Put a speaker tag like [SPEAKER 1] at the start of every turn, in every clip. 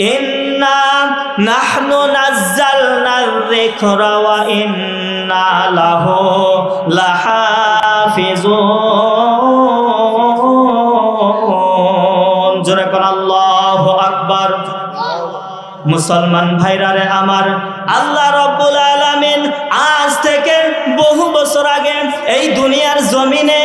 [SPEAKER 1] ইন্না নাহনু নাজ্জালনা যিকরা ওয়া ইন্না লাহু লাহাফিজুন। জোরে কোন আল্লাহু আকবার। মুসলমান ভাইরারে আমার, আল্লাহ রব্বুল আলামিন আজ থেকে বহু বছর আগে এই দুনিয়ার জমিনে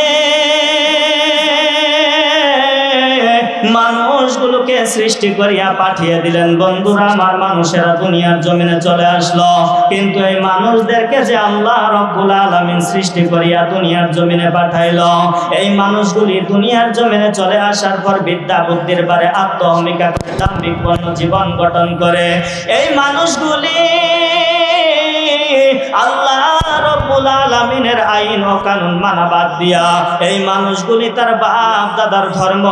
[SPEAKER 1] সৃষ্টি করিয়া পাঠিয়ে দিলেন? বন্ধুরা, আমার মানুষেরা দুনিয়ার জমিনে চলে আসলো। কিন্তু এই মানুষদেরকে যে আল্লাহ রব্বুল আলামিন সৃষ্টি করিয়া দুনিয়ার জমিনে পাঠাইলো, এই মানুষগুলি দুনিয়ার জমিনে চলে আসার পর বিদ্যা বুদ্ধির বারে আত্মহমিকা করে দাম্ভিক জীবন গঠন করে। এই মানুষগুলি আল্লাহ রব্বুল আলামিনের আইন ও কানুন মানা দিয়া এই মানুষগুলি তার বাপ দাদার ধর্ম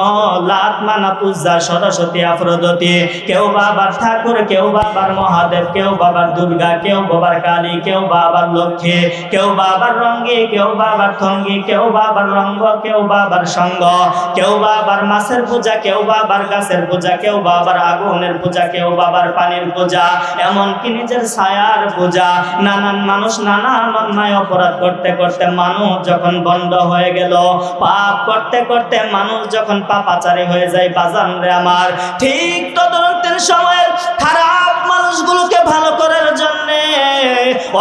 [SPEAKER 1] লাত মানা পূজা সরস্বতী আফ্রোদতী কেউ বাবার ঠাকুর কেউ বাবার মহাদেব কেউ বাবার দুর্গা কেউ বাবার কালী কেউ বাবার লক্ষ্মী কেউ বাবার রঙ্গি কেউ বাবার থঙ্গি কেউ বাবার রঙ্গ কেউ বাবার সঙ্গ কেউ বাবার মাছের পূজা কেউ বাবার গাছের পূজা কেউ বাবার আগুনের পূজা কেউ বাবার পানির পূজা এমনকি নিজের ছায়ার পূজা নানান মানুষ নানান অন্যায় অপরাধ করতে করতে মানুষ যখন বন্ধ হয়ে গেল, পাপ করতে করতে মানুষ যখন পাপাচারী হয়ে যায়, বাজান রে আমার, ঠিক তদন্তের সময়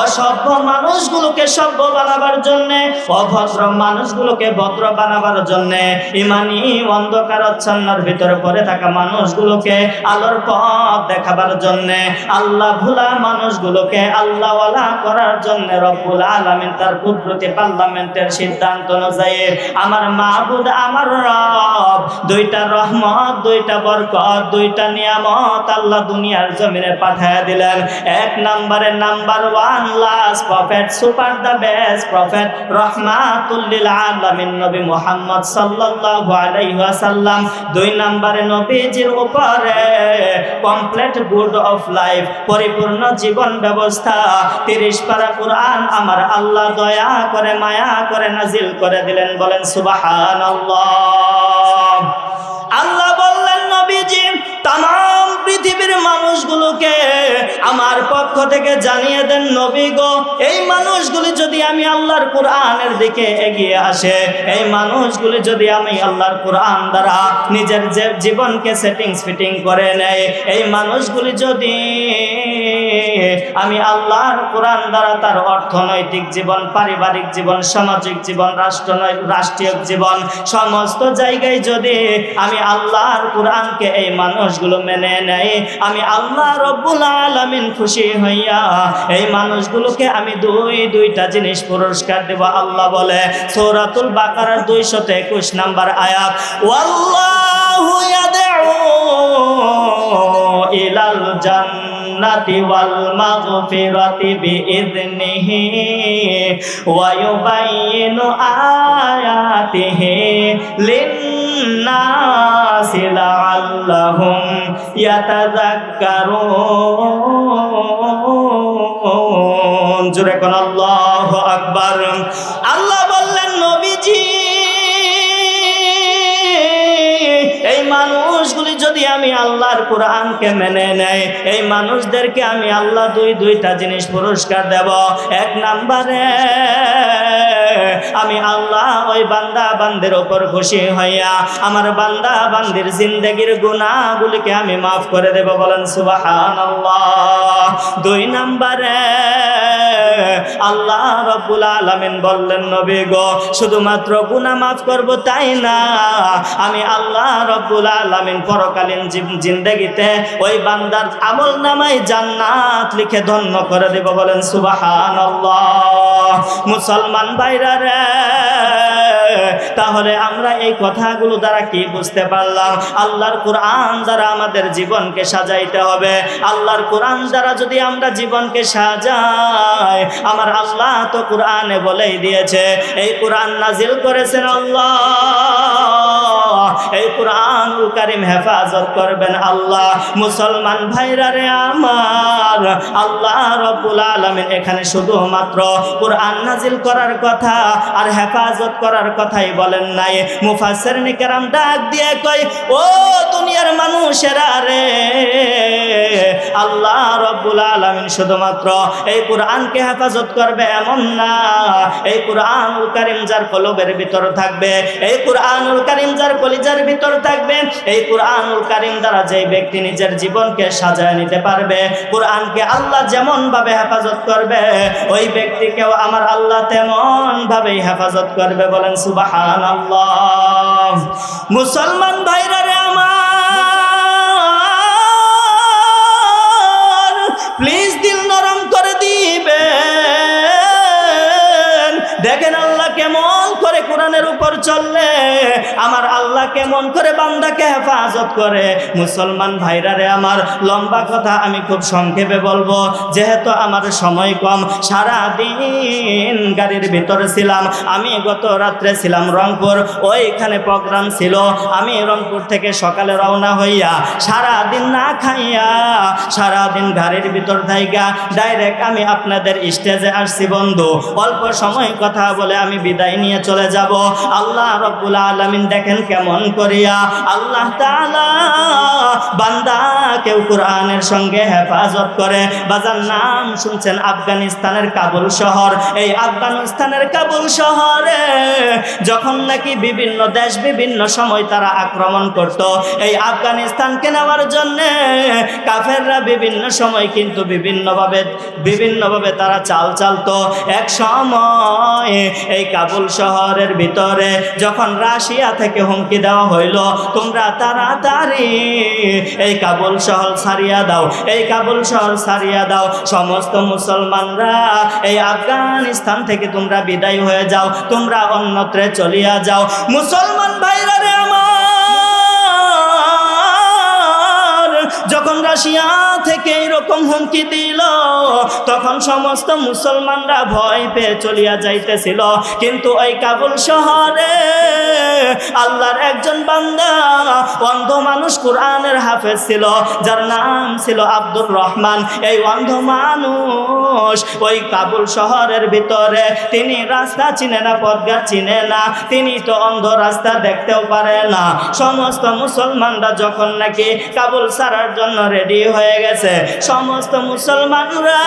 [SPEAKER 1] অসভ্য মানুষগুলোকে সভ্য বানাবার জন্যে, অভদ্র মানুষগুলোকে ভদ্র বানাবার জন্যে, ইমানি অন্ধকার আচ্ছন্নর ভিতরে পড়ে থাকা মানুষগুলোকে আলোর পথ দেখাবার জন্যে, আল্লাহ ভুলা মানুষগুলোকে আল্লাহওয়ালা করার জন্য রব্বুল আলামিন তার কুদরতি পার্লামেন্টের সিদ্ধান্ত অনুযায়ী আমার মাহবুদ, আমার রব, দুইটা রহমত, দুইটা বরকত, দুইটা নিয়ামত আল্লাহ দুনিয়ার জমিনে পাঠায় দিলেন। এক নম্বরে number one last prophet super the best, prophet রহমাতুল্লিল আলামিন, নবী মুহাম্মদ সাল্লাল্লাহু আলাইহি ওয়াসাল্লাম। দুই নম্বরে নবীজির উপরে কমপ্লিট গুড অফ লাইফ পরিপূর্ণ জীবন ব্যবস্থা। তিরিশ পারা কোরআন আমার আল্লাহ দয়া করে, মায়া করে নাজিল করে দিলেন, বলেন সুবহানাল্লাহ। আল্লাহ বললেন নবীজি তাম পৃথিবীর মানুষগুলোকে আমার পক্ষ থেকে জানিয়ে দেন, নবী গো, এই মানুষগুলি যদি আমি আল্লাহর কোরআনের দিকে এগিয়ে আসে, এই মানুষগুলি যদি আমি আল্লাহর কোরআন দ্বারা নিজের জীবনকে সেটিংস ফিটিং করে নেয়, এই মানুষগুলি যদি আমি আল্লাহর কোরআন দ্বারা তার অর্থনৈতিক জীবন, পারিবারিক জীবন, সামাজিক জীবন রাষ্ট্র রাষ্ট্রীয় জীবন, সমস্ত জায়গায় যদি আমি আল্লাহর কোরআনকে এই মানুষগুলো মেনে নেয় আমি আল্লাহ রব্বুল আলামিন খুশি হইয়া এই মানুষগুলোকে আমি দুই, দুইটা জিনিস পুরস্কার দেব। আল্লাহ বলে, সৌরাতুল বাকারার দুইশত একুশ নাম্বার আয়াত, ওয়াল্লাহু ইয়াদউ ইলাল জান্নাতি ওয়াল মাগফিরাতি বিইذনিহি ওয়া ইউবাইয়িনু আয়াতিহি লিন-নাসি লাআল্লাহুম ইয়াতাযাক্কারুন। জোরে কোন আল্লাহু আকবার। আল্লাহ আমি আল্লাহর কোরআনকে মেনে নেয় এই মানুষদেরকে আমি আল্লাহ দুই, দুইটা জিনিস পুরস্কার দেব। এক নাম্বারে, আমি আল্লাহ ওই বান্দা বান্দের ওপর খুশি হইয়া আমার বান্দা বান্দির জিন্দগির গুণাগুলিকে আমি মাফ করে দেব বলেন সুবাহান দুই নাম্বারে, আল্লাহ রব্বুল আলামিন বললেন, নবী গো, শুধুমাত্র গুনাহ মাফ করব তাই না? আমি আল্লাহ রব্বুল আলামিন পরকালীন জিন্দেগিতে ওই বান্দার আমল নামাই জান্নাত লিখে ধন্য করে দেব বলেন সুবাহান মুসলমান বাইরা রে তাহলে আমরা এই কথাগুলো দ্বারা কি বুঝতে পারলাম? আল্লাহর কোরআন দ্বারা আমাদের জীবনকে সাজাইতে হবে। আল্লাহর কোরআন দ্বারা যদি আমরা জীবনকে সাজাই, আমার আল্লাহ তো কোরআনে বলেই দিয়েছে, এই কোরআন নাজিল করেছেন আল্লাহ। এই কোরআনুল কারিম হেফাজত করবেন আল্লাহ। মুসলমান ভাইরা রে আমার, আল্লাহ রব্বুল আলামিন এখানে শুধুমাত্র কোরআন নাজিল করার কথা আর হেফাজত করার কথাই বলেন নাই। মুফাসের নিকেরাম ডাক দিয়ে কয় ও দুনিয়ার মানুষেরা রে রব্বুল আলামিন শুধুমাত্র এই কোরআনকে হেফাজত করবে এমন না। এই কোরআনুল কারিম যার কলবের ভিতর থাকবে, এই কোরআনুল কারিম যার কলিজার ভিতর থাকবে, এই কোরআনুল কারিম দ্বারা যে ব্যক্তি নিজের জীবনকে সাজায় নিতে পারবে, কোরআনকে আল্লাহ যেমন ভাবে হেফাজত করবে, ওই ব্যক্তিকেও আমার আল্লাহ তেমন ভাবেই হেফাজত করবে বলেন সুবাহান মুসলমান ভাইরা রে আমার চললে আমার আল্লাহ কেমন করে বান্দাকে হেফাজত করে? মুসলমান ভাইরা রে আমার, লম্বা কথা আমি খুব সংক্ষেপে বলব। যেহেতু আমার সময় কম সারা দিন গাড়ির ভিতরে ছিলাম। আমি গত রাত্রে ছিলাম রংপুর, ওইখানে প্রোগ্রাম ছিল। আমি রংপুর থেকে সকালে রওনা হইয়া সারা দিন না খাইয়া সারা দিন গাড়ির ভিতর থাইকা, ডাইরেক্ট আমি আপনাদের স্টেজে আসছি বন্ধু। অল্প সময় কথা বলে আমি বিদায় নিয়ে চলে যাব। আল্লাহ রব্বুল আলামিন দেখেন কেমন করিয়া আল্লাহ বান্দা কেউ কোরআনের সঙ্গে হেফাজত করে। বাজার নাম শুনছেন আফগানিস্তানের কাবুল শহর। এই আফগানিস্তানের কাবুল শহরে যখন নাকি বিভিন্ন দেশ বিভিন্ন সময় তারা আক্রমণ করত, এই আফগানিস্তানকে নেওয়ার জন্য কাফেররা বিভিন্ন সময় কিন্তু বিভিন্নভাবে বিভিন্নভাবে তারা চাল চালতো। এক সময় এই কাবুল শহরের ভিতরে যখন রাশিয়া থেকে হুমকি দেওয়া হইল, তোমরা তাড়াতাড়ি। এই কাবুল শহর সারিয়া দাও, এই কাবুল শহর সারিয়া দাও। সমস্ত মুসলমানরা এই আফগানিস্তান থেকে তোমরা বিদায় হয়ে যাও, তোমরা অন্যত্রে চলিয়া যাও। মুসলমান ভাইরা রে আমার, যখন রাশিয়া থেকে এরকম হুমকি দিল, তখন সমস্ত মুসলমানরা ভয় পেয়ে চলিয়া যাইতেছিল। কিন্তু ওই কাবুল শহরে আল্লাহর একজন বান্দা, অন্ধ মানুষ কোরআনের হাফেজ ছিল, যার নাম ছিল আব্দুর রহমান। এই অন্ধ মানুষ ওই কাবুল শহরের ভিতরে, তিনি রাস্তা চিনে না পদগা চিনে না, তিনি তো অন্ধ রাস্তা দেখতেও পারে না। সমস্ত মুসলমানরা যখন নাকি কাবুল সারার জন্য রেডি হয়ে গেছে সমস্ত মুসলমানরা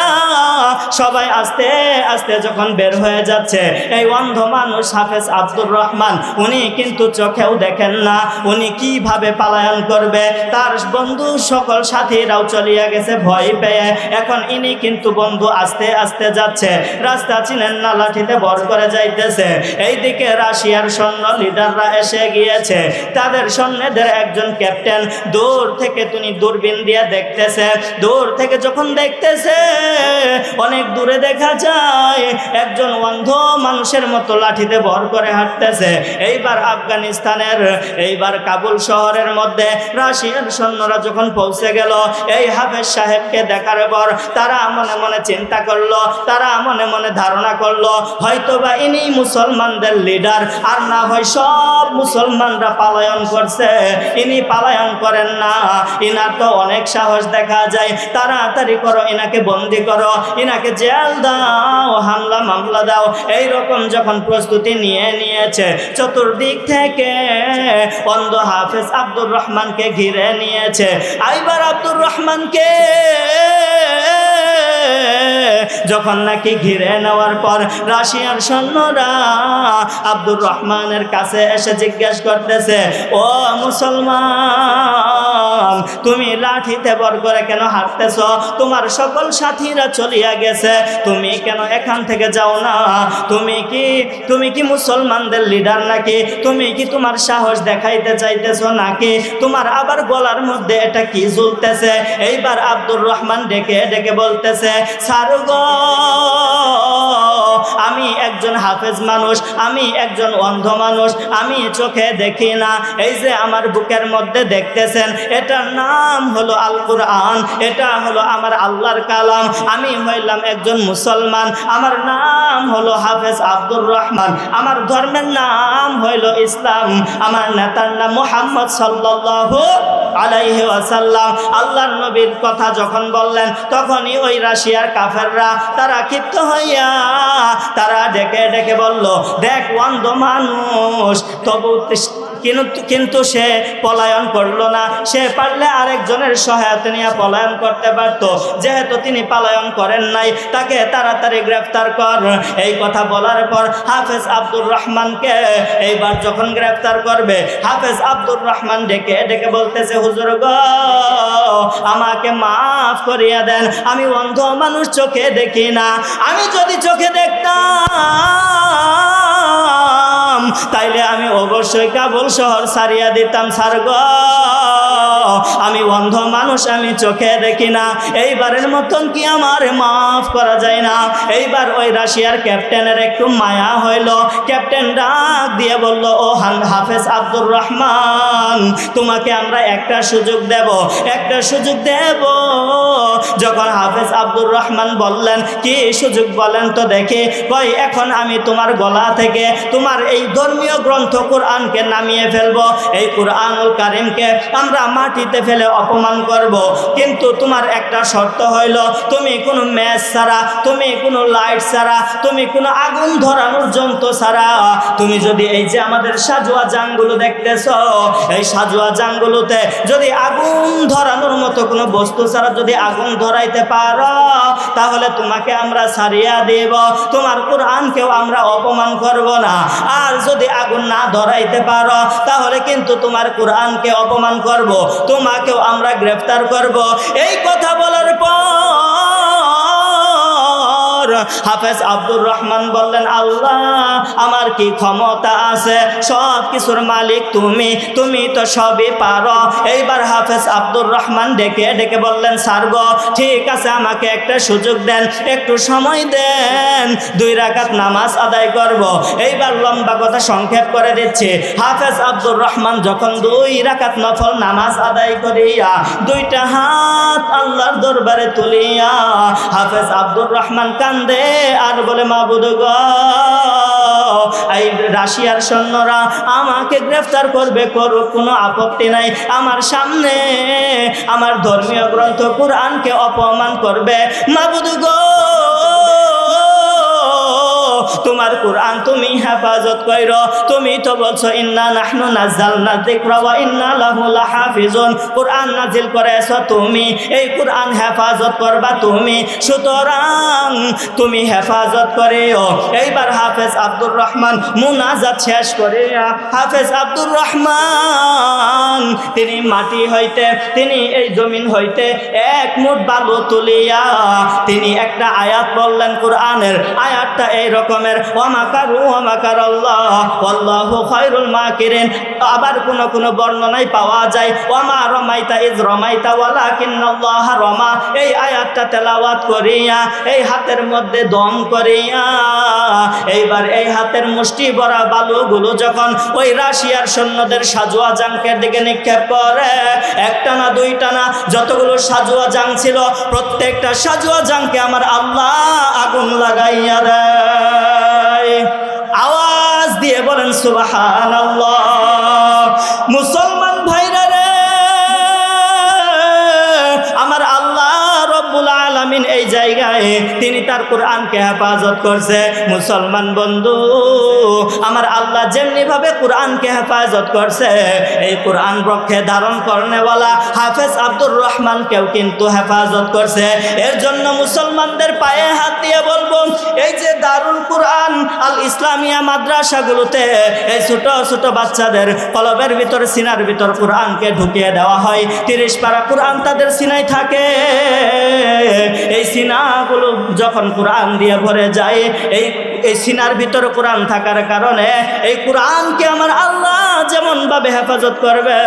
[SPEAKER 1] সবাই আস্তে আস্তে যখন বের হয়ে যাচ্ছে, এই অন্ধ মানুষ হাফেজ আব্দুর রহমান, উনি কিন্তু চোখেও দেখেন না, উনি কীভাবে পালায়ন করবে, তার বন্ধু সকল সাথীরাও চলিয়া গেছে ভয় পেয়ে, এখন ইনি কিন্তু বন্ধু আস্তে আস্তে যাচ্ছে, রাস্তা চিনেন না, লাঠিতে বর করে যাইতেছে, এইদিকে রাশিয়ার সৈন্য লিডাররা এসে গিয়েছে, তাদের সৈন্যদের একজন ক্যাপ্টেন, দূর থেকে তিনি দূরবীন দিয়ে দেখতেছে, দূর থেকে যখন দেখতেছে, অনেক দূরে দেখা যায়, একজন অন্ধ মানুষের মতো লাঠিতে ভর করে হাঁটতেছে। এইবার আফগানিস্তানের, এইবার কাবুল শহরের মধ্যে রাশিয়ার সৈন্যরা যখন পৌঁছে গেল, এই হাফেজ সাহেবকে দেখার পর তারা মনে মনে চিন্তা করল, তারা মনে মনে ধারণা করল, হয়তোবা ইনি মুসলমানদের লিডার আর না হয় সব মুসলমানরা পালায়ন করছে। ইনি পালায়ন করেন না, ইনার তো অনেক সাহস দেখা যায় তাড়াতাড়ি করো, এনাকে বন্দি করো, এনাকে জেল দাও, হামলা মামলা দাও। এই রকম যখন প্রস্তুতি নিয়ে নিয়েছে, চতুর্দিক থেকে অন্ধ হাফেজ আব্দুর রহমানকে ঘিরে নিয়েছে। আইবার আব্দুর রহমানকে যখন নাকি ঘিরে নেওয়ার পর রাশিয়ার সৈন্যরা আব্দুর রহমানের কাছে এসে জিজ্ঞেস করতেছে, ও মুসলমান, তুমি লাঠিতে বর করে কেন হাঁটতেছ? তোমার সকল সাথীরা চলিয়া গেছে, তুমি কেন এখান থেকে যাও না? তুমি কি তুমি কি মুসলমানদের লিডার নাকি? তুমি কি তোমার সাহস দেখাইতে চাইতেছ নাকি? তোমার আবার গলার মধ্যে এটা কি ঝুলতেছে এইবার আব্দুর রহমান ডেকে ডেকে বলতেছে সারুগ আমি একজন হাফেজ মানুষ, আমি একজন অন্ধ মানুষ, আমি চোখে দেখি না। এই যে আমার বুকের মধ্যে দেখতেছেন, এটার নাম হলো আল কোরআন এটা হলো আমার আল্লাহর কালাম। আমি হইলাম একজন মুসলমান, আমার নাম হলো হাফেজ আব্দুর রহমান। আমার ধর্মের নাম হইল ইসলাম। আমার নেতার নাম মোহাম্মদ সাল্লাল্লাহু আলাইহি আল্লাহর নবীর কথা যখন বললেন, তখনই ওই রাশিয়ার কাফেররা তারা ক্ষিপ্ত হইয়া তারা ডেকে ডেকে বলল দেখ অন্ধ মানুষ তবু কিন্তু সে পলায়ন করল না। সে পারলে আরেকজনের সহায়তা নিয়ে পলায়ন করতে পারত। যেহেতু তিনি পলায়ন করেন নাই, তাকে তাড়াতাড়ি গ্রেফতার কর। এই কথা বলার পর হাফেজ আব্দুর রহমানকে এইবার যখন গ্রেফতার করবে, হাফেজ আব্দুর রহমান ডেকে ডেকে বলতেছে, হুজুর গ, আমাকে মাফ করিয়া দেন। আমি অন্ধ মানুষ চোখে দেখি না। আমি যদি চোখে দেখতাম তাইলে আমি অবশ্যই কাবুল শহর সারিয়া দিতাম সারগ আমি অন্ধ মানুষ, আমি চোখে দেখি না। এইবারের মতন কি আমার মাফ করা যায় না? এইবার ওই রাশিয়ার ক্যাপ্টেনের একটু মায়া হইল। ক্যাপ্টেন ডাক দিয়ে বলল, ও হাফেজ আব্দুর রহমান, তোমাকে আমরা একটা সুযোগ দেব, একটা সুযোগ দেব। যখন হাফেজ আব্দুর রহমান বললেন, কি সুযোগ বলেন তো দেখে। কই, এখন আমি তোমার গলা থেকে তোমার এই ধর্মীয় গ্রন্থ কোরআনকে নামিয়ে ফেলব, এই কোরআনুল কারিমকে আমরা মাটিতে ফেলে অপমান করব। কিন্তু তোমার একটা শর্ত হইল, তুমি কোনো ম্যাচ ছাড়া, তুমি কোনো লাইট ছাড়া, তুমি কোনো আগুন ধরানোর যন্ত্র ছাড়া, তুমি যদি এই যে আমাদের সাজুয়া জাংগুলো দেখতেছ, এই সাজুয়া জাংগুলোতে যদি আগুন ধরানোর মতো কোনো বস্তু ছাড়া যদি আগুন ধরাইতে পারো, তাহলে তোমাকে আমরা সারিয়া দেব, তোমার কোরআনকেও আমরা অপমান করব না। আর যদি আগুন না ধরাইতে পারো, তাহলে কিন্তু তোমার কোরআনকে অপমান করব, তোমাকেও আমরা গ্রেফতার করব। এই কথা বলার পর হাফেজ আব্দুর রহমান বললেন, আল্লাহ, আমার কি ক্ষমতা আছে? সব কিছুর মালিক তুমি তুমি তো সবই পারো। এইবার হাফেজ আব্দুর রহমান ডেকে ডেকে বললেন সার্গ ঠিক আছে, আমাকে একটা সুযোগ দেন, একটু সময় দেন, দুই রাকাত নামাজ আদায় করব। এইবার লম্বা কথা সংক্ষেপ করে দিচ্ছে। হাফেজ আব্দুর রহমান যখন দুই রাকাত নফল নামাজ আদায় করিয়া দুইটা হাত আল্লাহর দরবারে তুলিয়া হাফেজ আব্দুর রহমান কান্দে আর বলে, মাবুদ গ, এই রাশিয়ার সৈন্যরা আমাকে গ্রেফতার করবে, করুক, কোনো আপত্তি নাই। আমার সামনে আমার ধর্মীয় গ্রন্থ কোরআনকে অপমান করবে। মাবুদ গো তোমার কোরআন তুমি হেফাজত কইর। তুমি তো বলছো, ইন্না নাহনু নাযালনা যিকরা ওয়া ইন্না লাহু লাহাফিজুন। কোরআন নাজিল করেছ তুমি। এই কোরআন হেফাজত করবা তুমি। সুতরাং তুমি হেফাজত করিও। এইবার হাফেজ আব্দুর রহমান মুনাজাত শেষ করিয়া, হাফেজ আব্দুর রহমান, তিনি মাটি হইতে, তিনি এই জমিন হইতে এক মুঠ বালু তুলিয়া, তিনি একটা আয়াত বললেন কোরআনের। আয়াতটা এই রকমের ওয়ামাকারু ওয়ামাকার আল্লাহ আল্লাহু খায়রুল মাকিরিন। আবার কোন কোন বর্ণনায় পাওয়া যায়, ওয়ামা রমাইতা ইজ রমাইতা, ওয়ালাকিন্নাল্লাহ রমা। এই আয়াতটা তেলাওয়াত করিয়া, এই হাতের মধ্যে দম করিয়া, এইবার এই হাতের মুষ্টি ভরা বালুগুলো যখন ওই রাশিয়ার সৈন্যদের সাজুয়া জাঙ্কের দিকে নিক্ষেপ করে, একটা না দুইটা না যতগুলো সাজুয়া জাং ছিল, প্রত্যেকটা সাজুয়া জাংকে আমার আল্লাহ আগুন লাগাইয়া দেয়। দিয়ে বলেন সুবাহ মুসলমান তার কোরআনকে হেফাজত করছে। মুসলমান বন্ধু, আমার আল্লাহ যেমনি ভাবে কোরআনকে হেফাজত করছে, এই কোরআন পক্ষে ধারণ করনেওয়ালা হাফেজ আব্দুর রহমানকেও কিন্তু হেফাজত করছে। এর জন্য মুসলমানদের পায়ে হাত দিয়ে বলব, এই যে দারুল কোরআন, আল ইসলামিয়া মাদ্রাসাগুলোতে এই ছোট ছোট বাচ্চাদের কলবের ভিতর, সিনার ভিতর কোরআনকে ঢুকিয়ে দেওয়া হয়। তিরিশ পারা কোরআন তাদের সিনায় থাকে। এই সিনাগুলো যখন কোরআন দিয়ে ভরে যায়, এই এই সিনার ভিতর কোরআন থাকার কারণে এই কোরআনকে আমার আল্লাহ যেমন ভাবে হেফাজত করবে,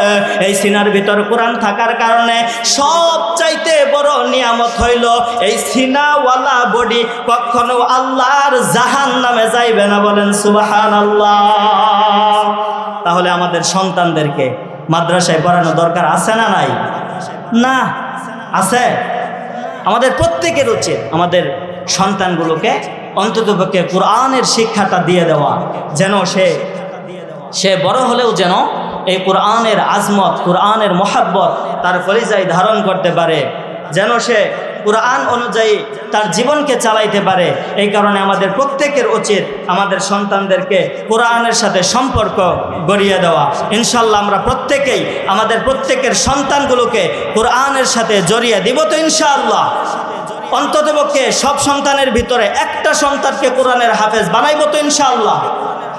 [SPEAKER 1] এই সিনার ভিতর কোরআন থাকার কারণে সব চাইতে বড় নিয়ামত হইল, এই সিনাওয়ালা বডি কখনো আল্লাহর জাহান নামে যাইবে না বলেন সুবাহান আল্লাহ তাহলে আমাদের সন্তানদেরকে মাদ্রাসায় পড়ানো দরকার আছে না নাই? না, আছে। আমাদের প্রত্যেকের উচিত, আমাদের সন্তানগুলোকে অন্ততপক্ষে কোরআনের শিক্ষাটা দিয়ে দেওয়া, যেন সে সে বড় হলেও যেন এই কোরআনের আজমত, কোরআনের মহাব্বত তার পরিচয় ধারণ করতে পারে, যেন সে কোরআন অনুযায়ী তার জীবনকে চালাইতে পারে। এই কারণে আমাদের প্রত্যেকের উচিত আমাদের সন্তানদেরকে কোরআনের সাথে সম্পর্ক গড়িয়ে দেওয়া। ইনশাল্লাহ আমরা প্রত্যেকেই আমাদের প্রত্যেকের সন্তানগুলোকে কোরআনের সাথে জড়িয়ে দিব তো ইনশাআল্লাহ। অন্ততপক্ষে সব সন্তানের ভিতরে একটা সন্তানকে কোরআনের হাফেজ বানাইব তো ইনশাআল্লাহ।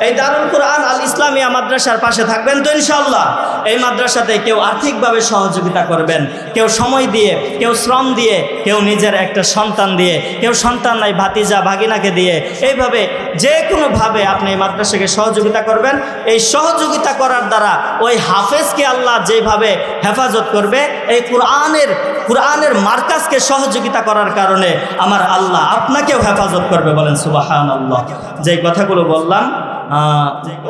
[SPEAKER 1] এই দারুল কোরআন আল ইসলামিয়া মাদ্রাসার পাশে থাকবেন তো ইনশাআল্লাহ। এই মাদ্রাসাতে কেউ আর্থিকভাবে সহযোগিতা করবেন, কেউ সময় দিয়ে, কেউ শ্রম দিয়ে, কেউ নিজের একটা সন্তান দিয়ে, কেউ সন্তান নাই, ভাতিজা, ভাগিনাকে দিয়ে। এইভাবে যে কোনোভাবে আপনি এই মাদ্রাসাকে সহযোগিতা করবেন। এই সহযোগিতা করার দ্বারা ওই হাফেজকে আল্লাহ যেভাবে হেফাজত করবে, এই কোরআনের কোরআনের মার্কাজকে সহযোগিতা করার কারণে আমার আল্লাহ আপনাকেও হেফাজত করবে বলেন সুবাহান আল্লাহ যে কথাগুলো বললাম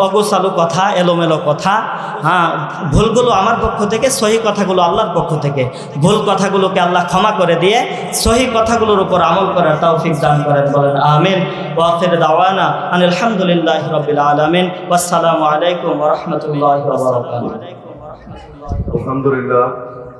[SPEAKER 1] অগোছালো কথা, এলোমেলো কথা হ্যাঁ ভুলগুলো আমার পক্ষ থেকে, সহি কথাগুলো আল্লাহর পক্ষ থেকে। ভুল কথাগুলোকে আল্লাহ ক্ষমা করে দিয়ে সহি কথাগুলোর উপর আমল করার তৌফিক দান করেন, বলেন, আমিন। ওয়াফির দাওয়ানা আলহামদুলিল্লাহ রবিল আলমিন। আসসালামু আলাইকুম রহমতুল্লাহ
[SPEAKER 2] আলহামদুলিল্লাহ।